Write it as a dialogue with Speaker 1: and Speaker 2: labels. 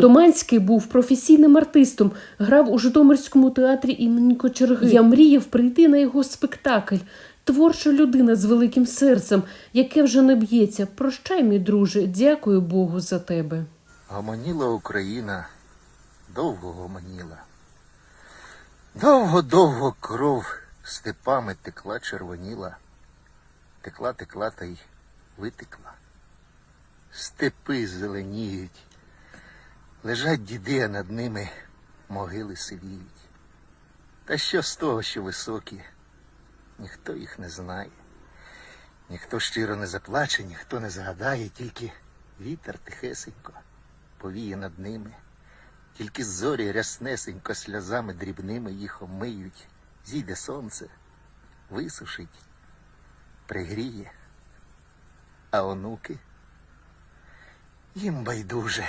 Speaker 1: Доманський був професійним артистом, грав у Житомирському театрі імені Кочерги. Я мріяв прийти на його спектакль. Творча людина з великим серцем, яке вже не б'ється. Прощай, мій друже, дякую Богу за тебе.
Speaker 2: Гомоніла Україна, довго гомоніла. Довго-довго кров степами текла, червоніла. Текла, текла та й витекла. Степи зеленіють. Лежать діди, а над ними могили сивіють. Та що з того, що високі, ніхто їх не знає. Ніхто щиро не заплаче, ніхто не згадає, тільки вітер тихесенько повіє над ними, тільки зорі ряснесенько сльозами дрібними їх омиють, зійде сонце, висушить, пригріє, а онуки їм байдуже.